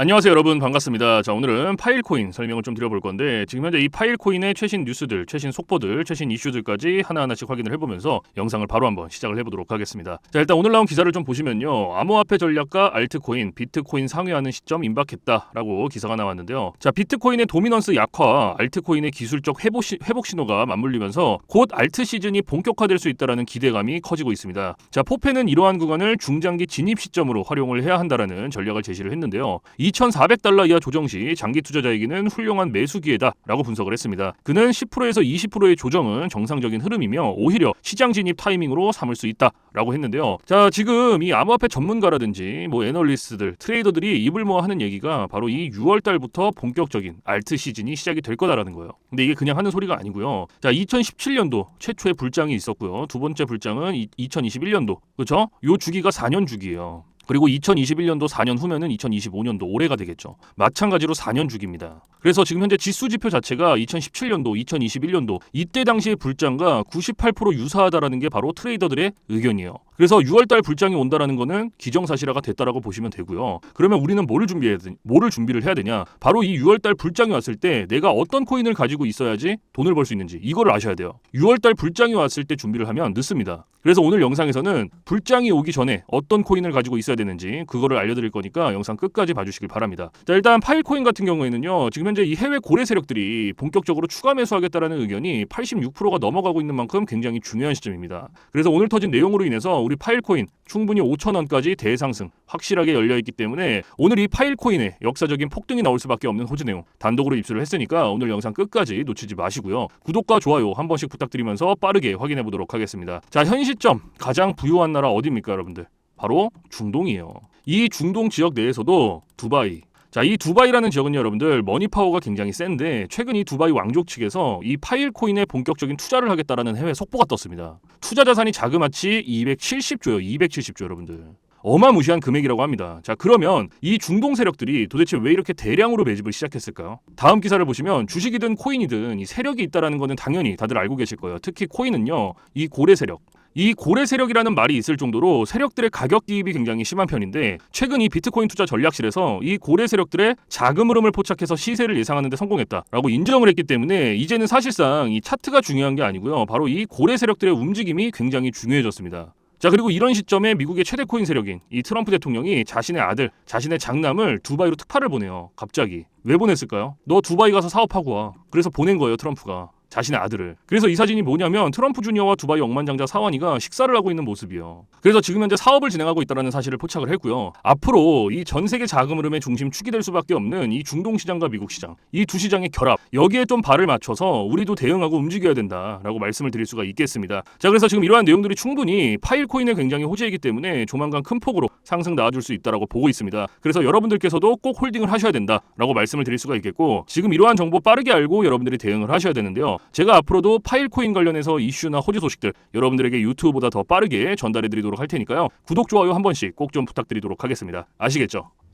안녕하세요 여러분 반갑습니다. 자 오늘은 파일코인 설명을 좀 드려볼 건데 지금 현재 이 파일코인의 최신 뉴스들, 최신 속보들, 최신 이슈들까지 하나하나씩 확인을 해보면서 영상을 바로 한번 시작을 해보도록 하겠습니다. 자 일단 오늘 나온 기사를 좀 보시면요. 암호화폐 전략과 알트코인, 비트코인 상회하는 시점 임박했다라고 기사가 나왔는데요. 자 비트코인의 도미넌스 약화, 알트코인의 기술적 회복, 시, 회복 신호가 맞물리면서 곧 알트 시즌이 본격화될 수 있다라는 기대감이 커지고 있습니다. 자 포페는 이러한 구간을 중장기 진입 시점으로 활용을 해야 한다라는 전략을 제시를 했는데요. 2,400달러 이하 조정 시 장기 투자자에게는 훌륭한 매수 기회다라고 분석을 했습니다. 그는 10%에서 20%의 조정은 정상적인 흐름이며 오히려 시장 진입 타이밍으로 삼을 수 있다라고 했는데요. 자, 지금 이 암호화폐 전문가라든지 뭐 애널리스트들, 트레이더들이 입을 모아 하는 얘기가 바로 이 6월 달부터 본격적인 알트 시즌이 시작이 될 거다라는 거예요. 근데 이게 그냥 하는 소리가 아니고요. 자, 2017년도 최초의 불장이 있었고요. 두 번째 불장은 2021년도. 그렇죠? 요 주기가 4년 주기예요. 그리고 2021년도 4년 후면은 2025년도 올해가 되겠죠. 마찬가지로 4년 주기입니다. 그래서 지금 현재 지수 지표 자체가 2017년도, 2021년도 이때 당시의 불장과 98% 유사하다라는 게 바로 트레이더들의 의견이에요. 그래서 6월달 불장이 온다라는 거는 기정사실화가 됐다라고 보시면 되고요. 그러면 우리는 뭐를 준비해야 되, 뭐를 준비를 해야 되냐? 바로 이 6월달 불장이 왔을 때 내가 어떤 코인을 가지고 있어야지 돈을 벌 수 있는지 이거를 아셔야 돼요. 6월달 불장이 왔을 때 준비를 하면 늦습니다. 그래서 오늘 영상에서는 불장이 오기 전에 어떤 코인을 가지고 있어야 되는지 그거를 알려드릴 거니까 영상 끝까지 봐주시길 바랍니다. 자 일단 파일코인 같은 경우에는요 지금 현재 이 해외 고래 세력들이 본격적으로 추가 매수하겠다라는 의견이 86%가 넘어가고 있는 만큼 굉장히 중요한 시점입니다. 그래서 오늘 터진 내용으로 인해서 우리 파일코인 충분히 5천 원까지 대상승 확실하게 열려 있기 때문에 오늘 이 파일코인의 역사적인 폭등이 나올 수밖에 없는 호재 내용 단독으로 입수를 했으니까 오늘 영상 끝까지 놓치지 마시고요. 구독과 좋아요 한 번씩 부탁드리면서 빠르게 확인해 보도록 하겠습니다. 자, 현 시점 가장 부유한 나라 어디입니까, 여러분들? 바로 중동이에요. 이 중동 지역 내에서도 두바이, 자, 이 두바이라는 지역은 여러분들 머니 파워가 굉장히 센데 최근 이 두바이 왕족 측에서 이 파일 코인에 본격적인 투자를 하겠다라는 해외 속보가 떴습니다. 투자 자산이 자그마치 270조요. 270조 여러분들. 어마무시한 금액이라고 합니다. 자, 그러면 이 중동 세력들이 도대체 왜 이렇게 대량으로 매집을 시작했을까요? 다음 기사를 보시면 주식이든 코인이든 이 세력이 있다라는 거는 당연히 다들 알고 계실 거예요. 특히 코인은요. 이 고래 세력, 이 고래 세력이라는 말이 있을 정도로 세력들의 가격 기입이 굉장히 심한 편인데 최근 이 비트코인 투자 전략실에서 이 고래 세력들의 자금 흐름을 포착해서 시세를 예상하는 데 성공했다라고 인정을 했기 때문에 이제는 사실상 이 차트가 중요한 게 아니고요. 바로 이 고래 세력들의 움직임이 굉장히 중요해졌습니다. 자 그리고 이런 시점에 미국의 최대 코인 세력인 이 트럼프 대통령이 자신의 아들, 자신의 장남을 두바이로 특파를 보내요. 갑자기 왜 보냈을까요? 너 두바이 가서 사업하고 와. 그래서 보낸 거예요 트럼프가. 자신의 아들을. 그래서 이 사진이 뭐냐면 트럼프 주니어와 두바이 억만장자 사원이가 식사를 하고 있는 모습이요. 그래서 지금 현재 사업을 진행하고 있다는 사실을 포착을 했고요. 앞으로 이 전 세계 자금 흐름의 중심 축이 될 수밖에 없는 이 중동 시장과 미국 시장 이 두 시장의 결합 여기에 좀 발을 맞춰서 우리도 대응하고 움직여야 된다라고 말씀을 드릴 수가 있겠습니다. 자 그래서 지금 이러한 내용들이 충분히 파일 코인에 굉장히 호재이기 때문에 조만간 큰 폭으로 상승 나와줄 수 있다라고 보고 있습니다. 그래서 여러분들께서도 꼭 홀딩을 하셔야 된다라고 말씀을 드릴 수가 있겠고 지금 이러한 정보 빠르게 알고 여러분들이 대응을 하셔야 되는데요. 제가 앞으로도 파일코인 관련해서 이슈나 호재 소식들 여러분들에게 유튜브보다 더 빠르게 전달해 드리도록 할 테니까요. 구독, 좋아요 한 번씩 꼭 좀 부탁드리도록 하겠습니다. 아시겠죠?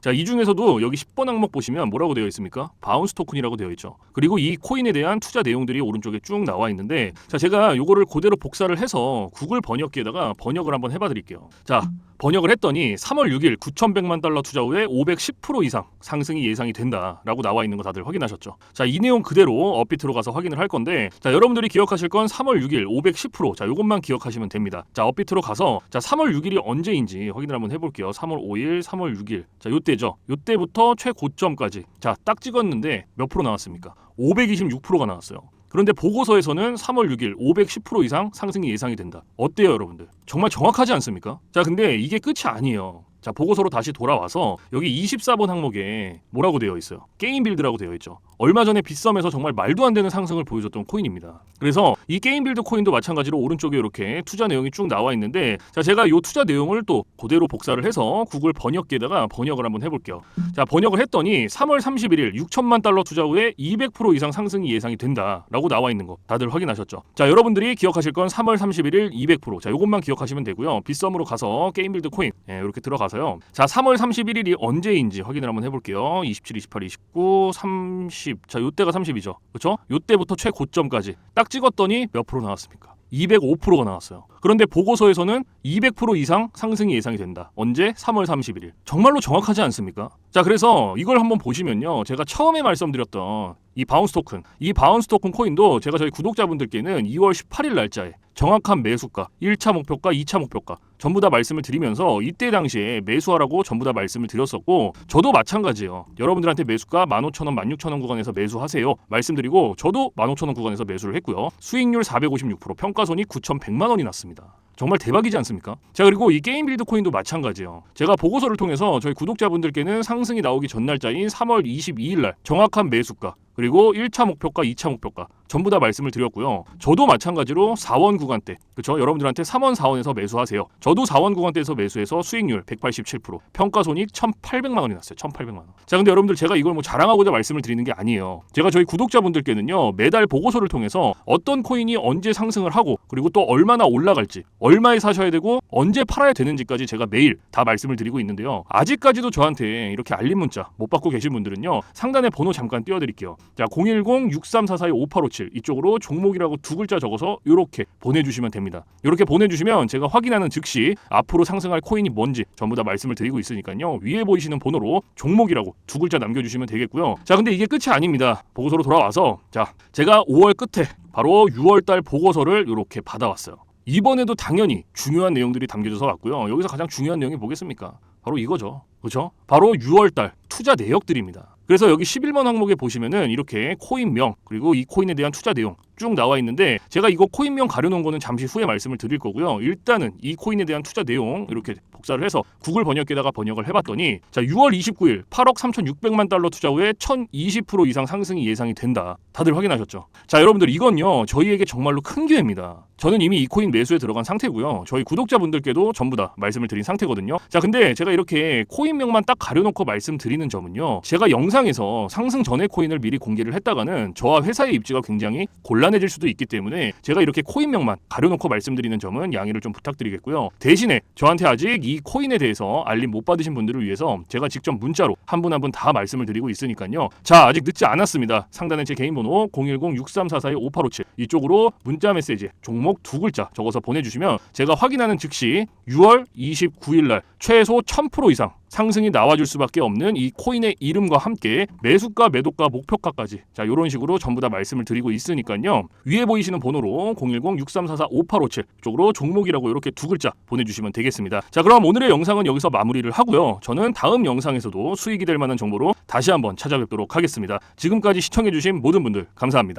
자, 이 중에서도 여기 10번 항목 보시면 뭐라고 되어 있습니까? 바운스 토큰이라고 되어 있죠. 그리고 이 코인에 대한 투자 내용들이 오른쪽에 쭉 나와 있는데 자, 제가 요거를 그대로 복사를 해서 구글 번역기에다가 번역을 한번 해봐 드릴게요. 자, 번역을 했더니 3월 6일 9,100만 달러 투자 후에 510% 이상 상승이 예상이 된다라고 나와 있는 거 다들 확인하셨죠? 자, 이 내용 그대로 업비트로 가서 확인을 할 건데 자, 여러분들이 기억하실 건 3월 6일 510% 자, 요것만 기억하시면 됩니다. 자, 업비트로 가서 자, 3월 6일이 언제인지 확인을 한번 해 볼게요. 3월 5일, 3월 6일. 자, 요때죠. 요때부터 최고점까지. 자, 딱 찍었는데 몇 프로 나왔습니까? 526%가 나왔어요. 그런데 보고서에서는 3월 6일 510% 이상 상승이 예상이 된다. 어때요, 여러분들? 정말 정확하지 않습니까? 자, 근데 이게 끝이 아니에요. 자 보고서로 다시 돌아와서 여기 24번 항목에 뭐라고 되어 있어요? 게임 빌드라고 되어 있죠. 얼마 전에 빗썸에서 정말 말도 안 되는 상승을 보여줬던 코인입니다. 그래서 이 게임 빌드 코인도 마찬가지로 오른쪽에 이렇게 투자 내용이 쭉 나와 있는데 자 제가 이 투자 내용을 또 그대로 복사를 해서 구글 번역기에다가 번역을 한번 해볼게요. 자 번역을 했더니 3월 31일 6천만 달러 투자 후에 200% 이상 상승이 예상이 된다라고 나와 있는 거 다들 확인하셨죠? 자 여러분들이 기억하실 건 3월 31일 200%. 자 요것만 기억하시면 되고요. 빗썸으로 가서 게임 빌드 코인 예, 이렇게 들어가서 요. 자 3월 31일이 언제인지 확인을 한번 해볼게요. 27, 28, 29, 30. 자 요때가 30이죠. 그렇죠? 요때부터 최고점까지 딱 찍었더니 몇 프로 나왔습니까? 205%가 나왔어요. 그런데 보고서에서는 200% 이상 상승이 예상이 된다. 언제? 3월 31일. 정말로 정확하지 않습니까? 자, 그래서 이걸 한번 보시면요. 제가 처음에 말씀드렸던 이 바운스 토큰, 이 바운스 토큰 코인도 제가 저희 구독자분들께는 2월 18일 날짜에 정확한 매수가, 1차 목표가, 2차 목표가 전부 다 말씀을 드리면서 이때 당시에 매수하라고 전부 다 말씀을 드렸었고 저도 마찬가지예요. 여러분들한테 매수가 15,000원, 16,000원 구간에서 매수하세요. 말씀드리고 저도 15,000원 구간에서 매수를 했고요. 수익률 456%, 평가손이 9,100만 원이 났습니다. 정말 대박이지 않습니까? 자 그리고 이 게임 빌드 코인도 마찬가지예요. 제가 보고서를 통해서 저희 구독자분들께는 상승이 나오기 전 날짜인 3월 22일 날 정확한 매수가 그리고 1차 목표가, 2차 목표가 전부 다 말씀을 드렸고요. 저도 마찬가지로 4원 구간대, 그렇죠? 여러분들한테 3원, 4원에서 매수하세요. 저도 4원 구간대에서 매수해서 수익률 187%, 평가 손익 1,800만 원이 났어요. 1,800만 원. 자, 근데 여러분들 제가 이걸 뭐 자랑하고자 말씀을 드리는 게 아니에요. 제가 저희 구독자분들께는요 매달 보고서를 통해서 어떤 코인이 언제 상승을 하고 그리고 또 얼마나 올라갈지, 얼마에 사셔야 되고 언제 팔아야 되는지까지 제가 매일 다 말씀을 드리고 있는데요. 아직까지도 저한테 이렇게 알림 문자 못 받고 계신 분들은요 상단에 번호 잠깐 띄워 드릴게요. 자, 010-6344-5857 이쪽으로 종목이라고 두 글자 적어서 이렇게 보내주시면 됩니다. 이렇게 보내주시면 제가 확인하는 즉시 앞으로 상승할 코인이 뭔지 전부 다 말씀을 드리고 있으니까요. 위에 보이시는 번호로 종목이라고 두 글자 남겨주시면 되겠고요. 자, 근데 이게 끝이 아닙니다. 보고서로 돌아와서 자, 제가 5월 끝에 바로 6월달 보고서를 이렇게 받아왔어요. 이번에도 당연히 중요한 내용들이 담겨져서 왔고요. 여기서 가장 중요한 내용이 뭐겠습니까? 바로 이거죠. 그렇죠? 바로 6월달 투자 내역들입니다. 그래서 여기 11번 항목에 보시면은 이렇게 코인명 그리고 이 코인에 대한 투자 내용 쭉 나와 있는데 제가 이거 코인명 가려놓은 거는 잠시 후에 말씀을 드릴 거고요. 일단은 이 코인에 대한 투자 내용 이렇게 복사를 해서 구글 번역기에다가 번역을 해봤더니 자 6월 29일 8억 3,600만 달러 투자 후에 1,020% 이상 상승이 예상이 된다. 다들 확인하셨죠? 자 여러분들 이건요 저희에게 정말로 큰 기회입니다. 저는 이미 이 코인 매수에 들어간 상태고요. 저희 구독자분들께도 전부 다 말씀을 드린 상태거든요. 자 근데 제가 이렇게 코인명만 딱 가려놓고 말씀드리는 점은요. 제가 영상에서 상승 전에 코인을 미리 공개를 했다가는 저와 회사의 입지가 굉장히 곤란해질 수도 있기 때문에 제가 이렇게 코인명만 가려놓고 말씀드리는 점은 양해를 좀 부탁드리겠고요. 대신에 저한테 아직 이 코인에 대해서 알림 못 받으신 분들을 위해서 제가 직접 문자로 한 분 한 분 다 말씀을 드리고 있으니까요. 자 아직 늦지 않았습니다. 상단에 제 개인 번호 010-6344-5857 이쪽으로 문자 메시지 종목 두 글자 적어서 보내주시면 제가 확인하는 즉시 6월 29일 날 최소 1000% 이상 상승이 나와줄 수밖에 없는 이 코인의 이름과 함께 매수가, 매도가, 목표가까지 자 이런 식으로 전부 다 말씀을 드리고 있으니까요. 위에 보이시는 번호로 010-6344-5857 쪽으로 종목이라고 이렇게 두 글자 보내주시면 되겠습니다. 자 그럼 오늘의 영상은 여기서 마무리를 하고요. 저는 다음 영상에서도 수익이 될 만한 정보로 다시 한번 찾아뵙도록 하겠습니다. 지금까지 시청해주신 모든 분들 감사합니다.